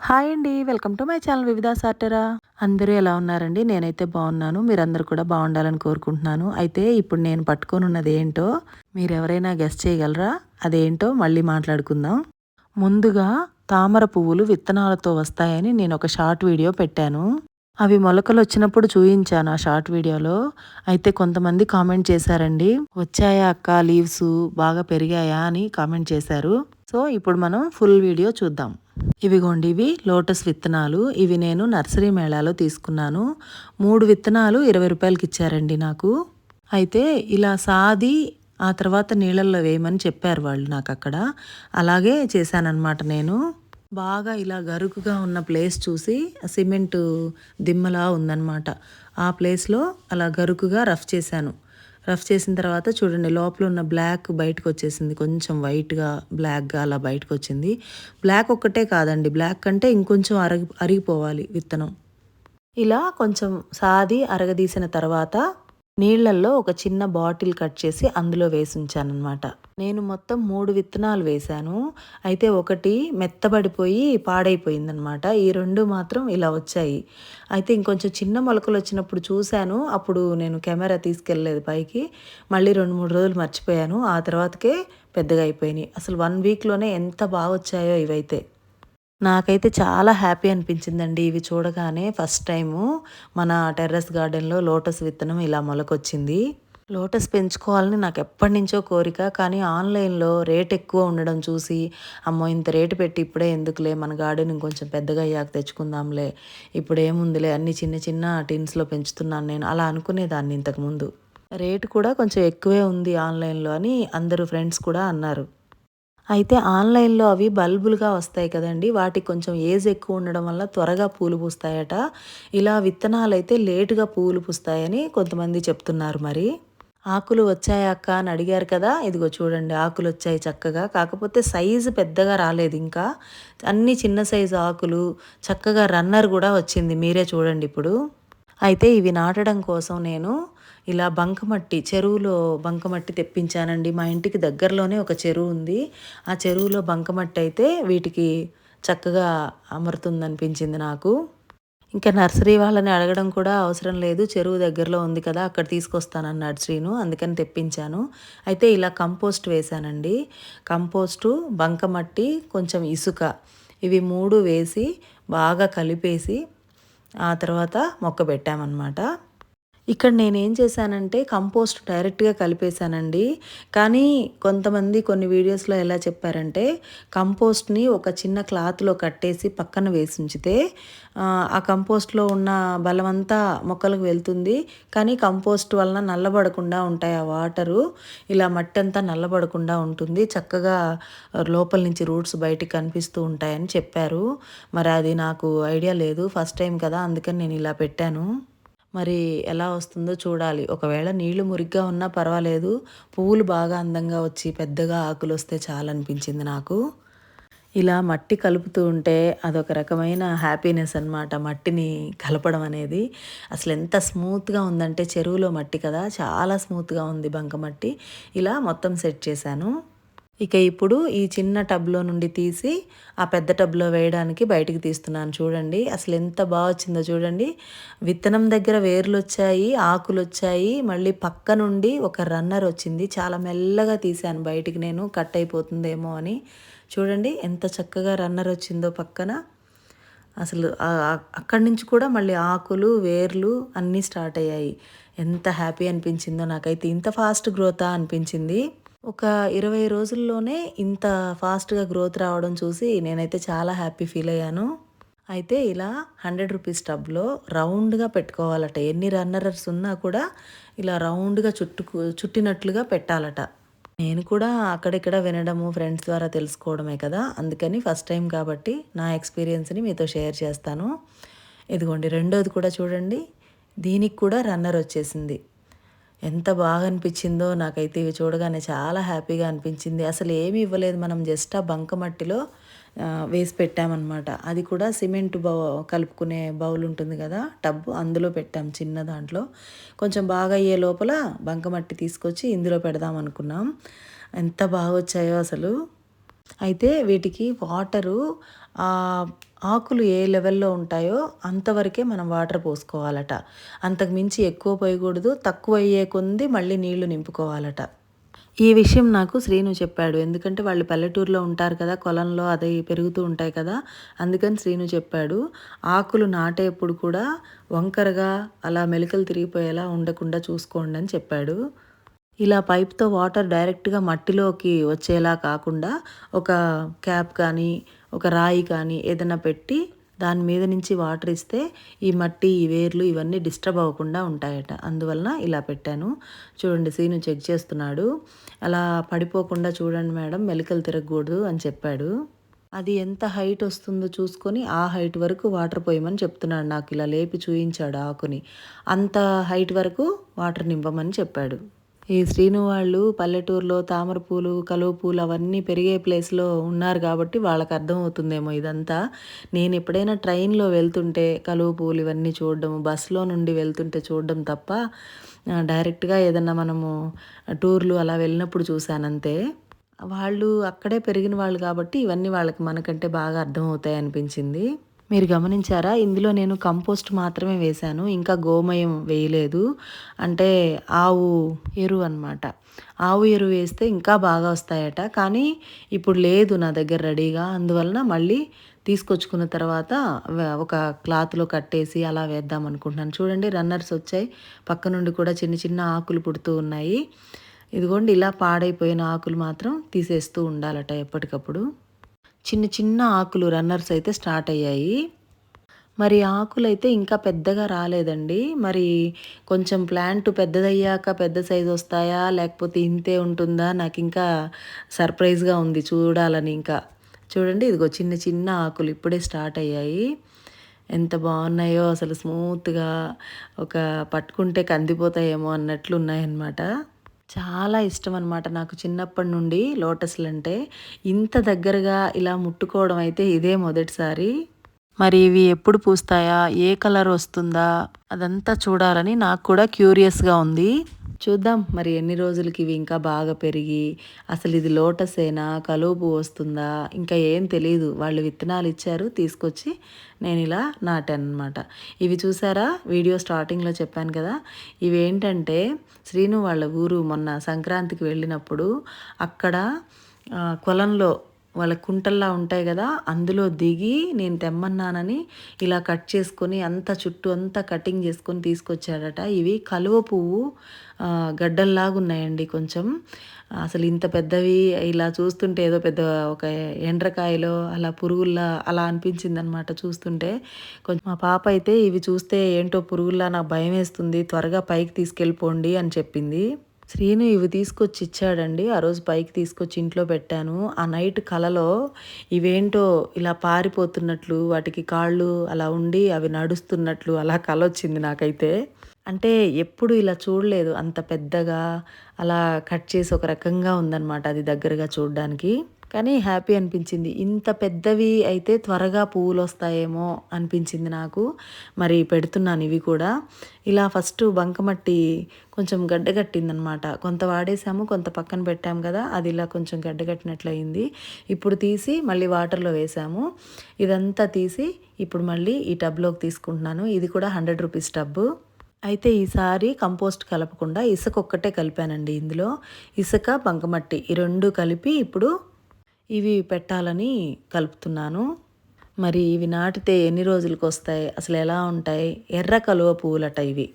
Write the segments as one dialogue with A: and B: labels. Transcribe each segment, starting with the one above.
A: Hi అండి welcome to my channel వివిధ సాటరా. అందరూ ఎలా ఉన్నారండి? నేనైతే బాగున్నాను. మీరందరూ కూడా బాగుండాలని కోరుకుంటున్నాను. అయితే ఇప్పుడు నేను పట్టుకొని ఉన్నది ఏంటో మీరు ఎవరైనా గెస్ట్ చేయగలరా? అదేంటో మళ్ళీ మాట్లాడుకుందాం. ముందుగా తామర పువ్వులు విత్తనాలతో వస్తాయని నేను ఒక షార్ట్ వీడియో పెట్టాను. అవి మొలకలు వచ్చినప్పుడు చూయించాను ఆ షార్ట్ వీడియోలో. అయితే కొంతమంది కామెంట్ చేశారండి వచ్చాయా అక్క? లీవ్స్ బాగా పెరిగాయా? అని కామెంట్ చేశారు. సో ఇప్పుడు మనం ఫుల్ వీడియో చూద్దాం. ఇవిగోండి ఇవి లోటస్ విత్తనాలు. ఇవి నేను నర్సరీ మేళాలో తీసుకున్నాను. మూడు విత్తనాలు ఇరవై రూపాయలకి ఇచ్చారండి నాకు. అయితే ఇలా సాది ఆ తర్వాత నీళ్ళల్లో వేయమని చెప్పారు వాళ్ళు నాకు అక్కడ. అలాగే చేశానన్నమాట నేను. బాగా ఇలా గరుకుగా ఉన్న ప్లేస్ చూసి సిమెంటు దిమ్మలా ఉందన్నమాట. ఆ ప్లేస్లో అలా గరుకుగా రఫ్ చేశాను. రఫ్ చేసిన తర్వాత చూడండి లోపల ఉన్న బ్లాక్ బయటకు వచ్చేసింది కొంచెం వైట్గా బ్లాక్గా అలా బయటకు వచ్చింది బ్లాక్ ఒక్కటే కాదండి. బ్లాక్ కంటే ఇంకొంచెం అరగి అరిగిపోవాలి విత్తనం. ఇలా కొంచెం సాది అరగదీసిన తర్వాత నీళ్ళల్లో ఒక చిన్న బాటిల్ కట్ చేసి అందులో వేసి ఉంచానమాట నేను మొత్తం మూడు విత్తనాలు వేశాను. అయితే ఒకటి మెత్తబడిపోయి పాడైపోయిందనమాట ఈ రెండు మాత్రం ఇలా వచ్చాయి. అయితే ఇంకొంచెం చిన్న మొలకలు వచ్చినప్పుడు చూశాను. అప్పుడు నేను కెమెరా తీసుకెళ్ళలేదు పైకి. మళ్ళీ రెండు మూడు రోజులు మర్చిపోయాను. ఆ తర్వాతకే పెద్దగా అయిపోయినాయి. అసలు వన్ వీక్లోనే ఎంత బాగా వచ్చాయో ఇవైతే. నాకైతే చాలా హ్యాపీ అనిపించిందండి ఇవి చూడగానే ఫస్ట్ టైము మన టెర్రస్ గార్డెన్లో లోటస్ విత్తనం ఇలా మొలకొచ్చింది. లోటస్ పెంచుకోవాలని నాకు ఎప్పటి నుంచో కోరిక కానీ ఆన్లైన్లో రేట్ ఎక్కువ ఉండడం చూసి అమ్మో ఇంత రేటు పెట్టి ఇప్పుడే ఎందుకులే మన గార్డెన్ ఇంకొంచెం పెద్దగా అయ్యాక తెచ్చుకుందాంలే ఇప్పుడు ఏముందిలే అన్ని చిన్న చిన్న టిన్స్లో పెంచుతున్నాను నేను అలా అనుకునేదాన్ని ఇంతకుముందు. రేటు కూడా కొంచెం ఎక్కువే ఉంది ఆన్లైన్లో అని అందరూ ఫ్రెండ్స్ కూడా అన్నారు. అయితే ఆన్లైన్లో అవి బల్బులుగా వస్తాయి కదండి. వాటికి కొంచెం ఏజ్ ఎక్కువ ఉండడం వల్ల త్వరగా పూలు పూస్తాయట. ఇలా విత్తనాలు అయితే లేటుగా పూలు పూస్తాయని కొంతమంది చెప్తున్నారు మరి. ఆకులు వచ్చాయక్క అని అడిగారు కదా. ఇదిగో చూడండి ఆకులు వచ్చాయి చక్కగా. కాకపోతే సైజు పెద్దగా రాలేదు ఇంకా. అన్ని చిన్న సైజు ఆకులు చక్కగా రన్నర్ కూడా వచ్చింది. మీరే చూడండి ఇప్పుడు. అయితే ఇవి నాటడం కోసం నేను ఇలా బంకమట్టి చెరువులో బంకమట్టి తెప్పించానండి. మా ఇంటికి దగ్గరలోనే ఒక చెరువు ఉంది. ఆ చెరువులో బంకమట్టి అయితే వీటికి చక్కగా అమరుతుంది అనిపించింది నాకు. ఇంకా నర్సరీ వాళ్ళని అడగడం కూడా అవసరం లేదు. చెరువు దగ్గరలో ఉంది కదా అక్కడ తీసుకొస్తానన్నాడు శ్రీను అందుకని తెప్పించాను. అయితే ఇలా కంపోస్ట్ వేశానండి. కంపోస్టు బంకమట్టి కొంచెం ఇసుక ఇవి మూడు వేసి బాగా కలిపేసి ఆ తర్వాత మొక్క పెట్టామన్నమాట. ఇక్కడ నేనేం చేశానంటే కంపోస్ట్ డైరెక్ట్గా కలిపేశానండి. కానీ కొంతమంది కొన్ని వీడియోస్లో ఎలా చెప్పారంటే కంపోస్ట్ని ఒక చిన్న క్లాత్లో కట్టేసి పక్కన వేసి ఉంచితే ఆ కంపోస్ట్లో ఉన్న బలమంతా మొక్కలకు వెళ్తుంది. కానీ కంపోస్ట్ వలన నల్లబడకుండా ఉంటాయి ఆ వాటరు. ఇలా మట్టి అంతా నల్లబడకుండా ఉంటుంది. చక్కగా లోపల నుంచి రూట్స్ బయటికి కనిపిస్తూ ఉంటాయని చెప్పారు. మరి అది నాకు ఐడియా లేదు. ఫస్ట్ టైం కదా అందుకని నేను ఇలా పెట్టాను. మరి ఎలా వస్తుందో చూడాలి. ఒకవేళ నీళ్ళు మురిగ్గా ఉన్నా పర్వాలేదు. పువ్వులు బాగా అందంగా వచ్చి పెద్దగా ఆకులు వస్తే చాలనిపించింది నాకు. ఇలా మట్టి కలుపుతూ ఉంటే అదొక రకమైన హ్యాపీనెస్ అనమాట మట్టిని కలపడం అనేది. అసలు ఎంత స్మూత్గా ఉందంటే చెరువులో మట్టి కదా. చాలా స్మూత్గా ఉంది బంకమట్టి ఇలా మొత్తం సెట్ చేశాను. ఇక ఇప్పుడు ఈ చిన్న టబ్లో నుండి తీసి ఆ పెద్ద టబ్లో వేయడానికి బయటికి తీస్తున్నాను. చూడండి అసలు ఎంత బాగా వచ్చిందో చూడండి. విత్తనం దగ్గర వేర్లు వచ్చాయి ఆకులు వచ్చాయి. మళ్ళీ పక్క నుండి ఒక రన్నర్ వచ్చింది. చాలా మెల్లగా తీశాను. బయటికి నేను కట్ అయిపోతుందేమో అని. చూడండి ఎంత చక్కగా రన్నర్ వచ్చిందో పక్కన. అసలు అక్కడి నుంచి కూడా మళ్ళీ ఆకులు వేర్లు అన్నీ స్టార్ట్ అయ్యాయి. ఎంత హ్యాపీ అనిపించిందో నాకైతే. ఇంత ఫాస్ట్ గ్రోతా అనిపించింది. ఒక ఇరవై రోజుల్లోనే ఇంత ఫాస్ట్గా గ్రోత్ రావడం చూసి నేనైతే చాలా హ్యాపీ ఫీల్ అయ్యాను. అయితే ఇలా హండ్రెడ్ రూపీస్ టబ్లో రౌండ్గా పెట్టుకోవాలట. ఎన్ని రన్నరర్స్ ఉన్నా కూడా ఇలా రౌండ్గా చుట్టుకు చుట్టినట్లుగా పెట్టాలట. నేను కూడా అక్కడిక్కడ వినడము ఫ్రెండ్స్ ద్వారా తెలుసుకోవడమే కదా. అందుకని ఫస్ట్ టైం కాబట్టి నా ఎక్స్పీరియన్స్ని మీతో షేర్ చేస్తాను. ఇదిగోండి రెండోది కూడా చూడండి. దీనికి కూడా రన్నర్ వచ్చేసింది. ఎంత బాగా అనిపించిందో నాకైతే ఇవి చూడగానే చాలా హ్యాపీగా అనిపించింది. అసలు ఏమీ ఇవ్వలేదు మనం జస్ట్ ఆ బంకమట్టిలో వేసి పెట్టామన్నమాట. అది కూడా సిమెంట్ బౌ కలుపుకునే బౌల్ ఉంటుంది కదా టబ్ అందులో పెట్టాం చిన్న దాంట్లో. కొంచెం బాగా అయ్యే లోపల బంకమట్టి తీసుకొచ్చి ఇందులో పెడదాం అనుకున్నాం. ఎంత బాగా వచ్చాయో అసలు. అయితే వీటికి వాటరు ఆకులు ఏ లెవెల్లో ఉంటాయో అంతవరకే మనం వాటర్ పోసుకోవాలట. అంతకు మించి ఎక్కువ పోయకూడదు తక్కువ అయ్యే కొంది మళ్ళీ నీళ్ళు నింపుకోవాలట. ఈ విషయం నాకు శ్రీను చెప్పాడు. ఎందుకంటే వాళ్ళు పల్లెటూరులో ఉంటారు కదా కొలంలో అది పెరుగుతూ ఉంటాయి కదా అందుకని శ్రీను చెప్పాడు. ఆకులు నాటేప్పుడు కూడా వంకరగా అలా మెలికలు తిరిగిపోయేలా ఉండకుండా చూసుకోండి అని చెప్పాడు. ఇలా పైప్తో వాటర్ డైరెక్ట్గా మట్టిలోకి వచ్చేలా కాకుండా ఒక క్యాప్ కానీ ఒక రాయి కానీ ఏదైనా పెట్టి దాని మీద నుంచి వాటర్ ఇస్తే ఈ మట్టి ఈ వేర్లు ఇవన్నీ డిస్టర్బ్ అవ్వకుండా ఉంటాయట. అందువలన ఇలా పెట్టాను. చూడండి సీను చెక్ చేస్తున్నాడు. అలా పడిపోకుండా చూడండి మేడం మెలికలు తిరగకూడదు అని చెప్పాడు. అది ఎంత హైట్ వస్తుందో చూసుకొని ఆ హైట్ వరకు వాటర్ పోయమని చెప్తున్నాడు. నాకు ఇలా లేపి చూయించాడు ఆకుని. అంత హైట్ వరకు వాటర్ నింపమని చెప్పాడు. ఈ శ్రీను వాళ్ళు పల్లెటూరులో తామర పూలు కలువ పూలు అవన్నీ పెరిగే ప్లేస్లో ఉన్నారు కాబట్టి వాళ్ళకి అర్థమవుతుందేమో ఇదంతా. నేను ఎప్పుడైనా ట్రైన్లో వెళ్తుంటే కలువ పూలు ఇవన్నీ చూడడం బస్సులో నుండి వెళ్తుంటే చూడడం తప్ప డైరెక్ట్గా ఏదన్నా మనము టూర్లు అలా వెళ్ళినప్పుడు చూశానంతే. వాళ్ళు అక్కడే పెరిగిన వాళ్ళు కాబట్టి ఇవన్నీ వాళ్ళకి మనకంటే బాగా అర్థమవుతాయి అనిపించింది మీరు గమనించారా? ఇందులో నేను కంపోస్ట్ మాత్రమే వేశాను. ఇంకా గోమయం వేయలేదు. అంటే ఆవు ఎరువు అనమాట ఆవు ఎరువు వేస్తే ఇంకా బాగా వస్తాయట. కానీ ఇప్పుడు లేదు నా దగ్గర రెడీగా. అందువలన మళ్ళీ తీసుకొచ్చుకున్న తర్వాత ఒక క్లాత్లో కట్టేసి అలా వేద్దాం అనుకుంటున్నాను. చూడండి రన్నర్స్ వచ్చాయి. పక్క నుండి కూడా చిన్న చిన్న ఆకులు పుడుతూ ఉన్నాయి. ఇదిగోండి ఇలా పాడైపోయిన ఆకులు మాత్రం తీసేస్తూ ఉండాలట ఎప్పటికప్పుడు. చిన్న చిన్న ఆకులు రన్నర్స్ అయితే స్టార్ట్ అయ్యాయి. మరి ఆకులు అయితే ఇంకా పెద్దగా రాలేదండి. మరి కొంచెం ప్లాంట్ పెద్దదయ్యాక పెద్ద సైజు వస్తాయా? లేకపోతే ఇంతే ఉంటుందా? నాకు ఇంకా సర్ప్రైజ్గా ఉంది చూడాలని ఇంకా. చూడండి ఇదిగో చిన్న చిన్న ఆకులు ఇప్పుడే స్టార్ట్ అయ్యాయి. ఎంత బాగున్నాయో అసలు స్మూత్గా ఒక పట్టుకుంటే కందిపోతాయేమో అన్నట్లు ఉన్నాయన్నమాట. చాలా ఇష్టం అనమాట నాకు చిన్నప్పటి నుండి లోటస్లు అంటే ఇంత దగ్గరగా ఇలా ముట్టుకోవడం అయితే ఇదే మొదటిసారి. మరి ఇవి ఎప్పుడు పూస్తాయా? ఏ కలర్ వస్తుందా? అదంతా చూడాలని నాకు కూడా క్యూరియస్గా ఉంది. చూద్దాం. మరి ఎన్ని రోజులకి ఇవి ఇంకా బాగా పెరిగి అసలు ఇది లోటసేనా కలుపు వస్తుందా ఇంకా ఏం తెలియదు వాళ్ళు విత్తనాలు ఇచ్చారు తీసుకొచ్చి నేను ఇలా నాటాను అనమాట ఇవి చూసారా? వీడియో స్టార్టింగ్లో చెప్పాను కదా. ఇవి ఏంటంటే శ్రీను వాళ్ళ ఊరు మొన్న సంక్రాంతికి వెళ్ళినప్పుడు అక్కడ కొలంలో వాళ్ళ కుంటల్లా ఉంటాయి కదా అందులో దిగి నేను తెమ్మన్నానని ఇలా కట్ చేసుకొని అంత చుట్టూ అంతా కటింగ్ చేసుకొని తీసుకొచ్చాడట. ఇవి కలువ పువ్వు గడ్డల్లాగా ఉన్నాయండి కొంచెం. అసలు ఇంత పెద్దవి ఇలా చూస్తుంటే ఏదో పెద్ద ఒక ఎండ్రకాయలో అలా పురుగుల్లా అలా అనిపించింది అనమాట చూస్తుంటే. కొంచెం మా పాప అయితే ఇవి చూస్తే ఏంటో పురుగుల్లా నాకు భయం వేస్తుంది త్వరగా పైకి తీసుకెళ్ళిపోండి అని చెప్పింది. శ్రీను ఇవి తీసుకొచ్చి ఇచ్చాడండి. ఆ రోజు పైకి తీసుకొచ్చి ఇంట్లో పెట్టాను. ఆ నైట్ కలలో ఇవేంటో ఇలా పారిపోతున్నట్లు వాటికి కాళ్ళు అలా ఉండి అవి నడుస్తున్నట్లు అలా కల వచ్చింది నాకైతే. అంటే ఎప్పుడు ఇలా చూడలేదు. అంత పెద్దగా అలా కట్ చేసి ఒక రకంగా ఉందన్నమాట అది దగ్గరగా చూడడానికి. కానీ హ్యాపీ అనిపించింది. ఇంత పెద్దవి అయితే త్వరగా పువ్వులు వస్తాయేమో అనిపించింది నాకు. మరి పెడుతున్నాను ఇవి కూడా. ఇలా ఫస్ట్ బంకమట్టి కొంచెం గడ్డగట్టిందనమాట కొంత వాడేసాము కొంత పక్కన పెట్టాము కదా అది ఇలా కొంచెం గడ్డగట్టినట్లు అయింది ఇప్పుడు తీసి మళ్ళీ వాటర్లో వేసాము. ఇదంతా తీసి ఇప్పుడు మళ్ళీ ఈ టబ్లోకి తీసుకుంటున్నాను. ఇది కూడా హండ్రెడ్ రూపీస్ టబ్బు. అయితే ఈసారి కంపోస్ట్ కలపకుండా ఇసుక ఒక్కటే కలిపానండి ఇందులో. ఇసుక బంకమట్టి ఈ రెండు కలిపి ఇప్పుడు ఇవి పెట్టాలని కలుపుతున్నాను. మరి ఇవి నాటితే ఎన్ని రోజులకు వస్తాయి అసలు ఎలా ఉంటాయి? ఎర్ర కలువ పువ్వులట ఇవి.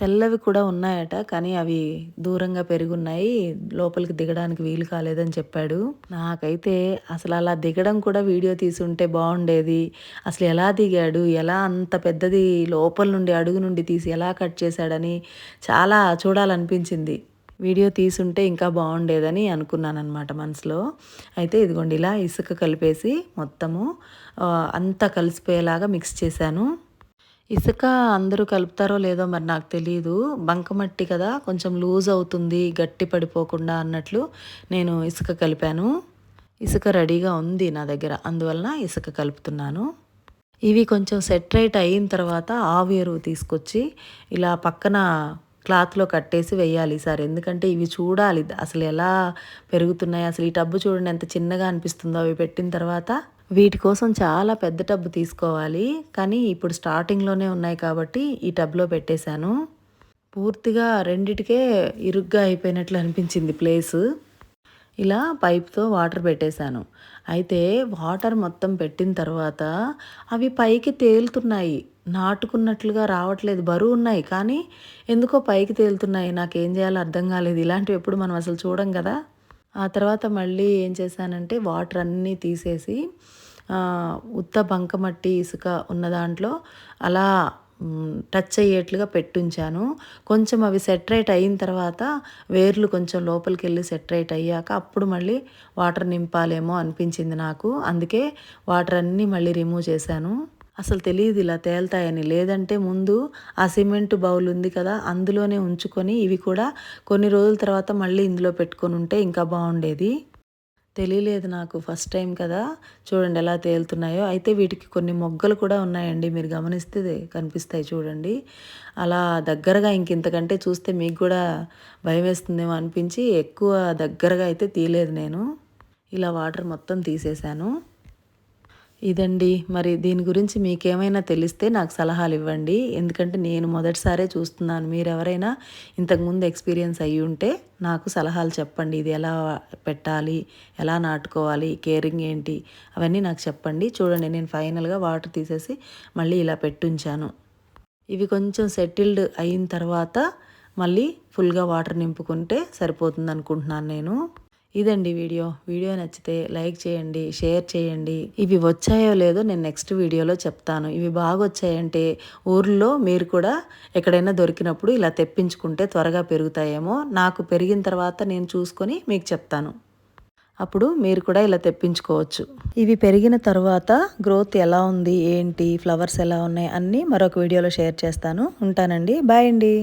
A: తెల్లవి కూడా ఉన్నాయట కానీ అవి దూరంగా పెరుగున్నాయి. లోపలికి దిగడానికి వీలు కాలేదని చెప్పాడు. నాకైతే అసలు అలా దిగడం కూడా వీడియో తీసుంటే బాగుండేది. అసలు ఎలా దిగాడు? ఎలా అంత పెద్దది లోపల నుండి అడుగు నుండి తీసి ఎలా కట్ చేశాడని చాలా చూడాలనిపించింది. వీడియో తీసుంటే ఇంకా బాగుండేదని అనుకున్నాను అనమాట మనసులో. అయితే ఇదిగోండి ఇలా ఇసుక కలిపేసి మొత్తము అంతా కలిసిపోయేలాగా మిక్స్ చేశాను. ఇసుక అందరూ కలుపుతారో లేదో మరి నాకు తెలియదు బంకమట్టి కదా కొంచెం లూజ్ అవుతుంది గట్టి పడిపోకుండా అన్నట్లు నేను ఇసుక కలిపాను. ఇసుక రెడీగా ఉంది నా దగ్గర అందువలన ఇసుక కలుపుతున్నాను. ఇవి కొంచెం సెట్రైట్ అయిన తర్వాత ఆవు ఎరువు తీసుకొచ్చి ఇలా పక్కన క్లాత్లో కట్టేసి వేయాలి సార్. ఎందుకంటే ఇవి చూడాలి. అసలు ఎలా పెరుగుతున్నాయి? అసలు ఈ టబ్బు చూడండి ఎంత చిన్నగా అనిపిస్తుందో అవి పెట్టిన తర్వాత వీటి కోసం చాలా పెద్ద టబ్బు తీసుకోవాలి. కానీ ఇప్పుడు స్టార్టింగ్లోనే ఉన్నాయి కాబట్టి ఈ టబ్లో పెట్టేశాను. పూర్తిగా రెండిటికే ఇరుగ్గా అయిపోయినట్లు అనిపించింది ప్లేసు. ఇలా పైప్తో వాటర్ పెట్టేశాను. అయితే వాటర్ మొత్తం పెట్టిన తర్వాత అవి పైకి తేలుతున్నాయి. నాటుకున్నట్లుగా రావట్లేదు. బరువు ఉన్నాయి కానీ ఎందుకో పైకి తేలుతున్నాయి. నాకేం చేయాలో అర్థం కాలేదు. ఇలాంటివి ఎప్పుడు మనం అసలు చూడం కదా. ఆ తర్వాత మళ్ళీ ఏం చేశానంటే వాటర్ అన్నీ తీసేసి ఉత్త బంకమట్టి ఇసుక ఉన్న దాంట్లో అలా టచ్ అయ్యేట్లుగా పెట్టుంచాను. కొంచెం అవి సెటరేట్ అయిన తర్వాత వేర్లు కొంచెం లోపలికి వెళ్ళి సెటరేట్ అయ్యాక అప్పుడు మళ్ళీ వాటర్ నింపాలేమో అనిపించింది నాకు. అందుకే వాటర్ అన్నీ మళ్ళీ రిమూవ్ చేశాను. అసలు తెలియదు ఇలా తేల్తాయని. లేదంటే ముందు ఆ సిమెంట్ బౌల్ ఉంది కదా అందులోనే ఉంచుకొని ఇవి కూడా కొన్ని రోజుల తర్వాత మళ్ళీ ఇందులో పెట్టుకొని ఉంటే ఇంకా బాగుండేది. తెలియలేదు నాకు ఫస్ట్ టైం కదా. చూడండి ఎలా తేలుతున్నాయో. అయితే వీటికి కొన్ని మొగ్గలు కూడా ఉన్నాయండి మీరు గమనిస్తే కనిపిస్తాయి చూడండి. అలా దగ్గరగా ఇంక ఇంతకంటే చూస్తే మీకు కూడా భయం వేస్తుందేమో అనిపించి ఎక్కువ దగ్గరగా అయితే తీయలేదు నేను. ఇలా వాటర్ మొత్తం తీసేశాను. ఇదండి. మరి దీని గురించి మీకేమైనా తెలిస్తే నాకు సలహాలు ఇవ్వండి ఎందుకంటే నేను మొదటిసారే చూస్తున్నాను. మీరు ఎవరైనా ఇంతకుముందు ఎక్స్పీరియన్స్ అయ్యి ఉంటే నాకు సలహాలు చెప్పండి. ఇది ఎలా పెట్టాలి? ఎలా నాటుకోవాలి? కేరింగ్ ఏంటి? అవన్నీ నాకు చెప్పండి. చూడండి నేను ఫైనల్గా వాటర్ తీసేసి మళ్ళీ ఇలా పెట్టుంచాను. ఇవి కొంచెం సెటిల్డ్ అయిన తర్వాత మళ్ళీ ఫుల్గా వాటర్ నింపుకుంటే సరిపోతుంది అనుకుంటున్నాను నేను. ఇదండి వీడియో. వీడియో నచ్చితే లైక్ చేయండి షేర్ చేయండి. ఇవి వచ్చాయో లేదో నేను నెక్స్ట్ వీడియోలో చెప్తాను. ఇవి బాగా వచ్చాయంటే ఊర్లో మీరు కూడా ఎక్కడైనా దొరికినప్పుడు ఇలా తెప్పించుకుంటే త్వరగా పెరుగుతాయేమో. నాకు పెరిగిన తర్వాత నేను చూసుకొని మీకు చెప్తాను. అప్పుడు మీరు కూడా ఇలా తెప్పించుకోవచ్చు. ఇవి పెరిగిన తర్వాత గ్రోత్ ఎలా ఉంది ఏంటి ఫ్లవర్స్ ఎలా ఉన్నాయి అన్నీ మరొక వీడియోలో షేర్ చేస్తాను. ఉంటానండి. బాయ్ అండి.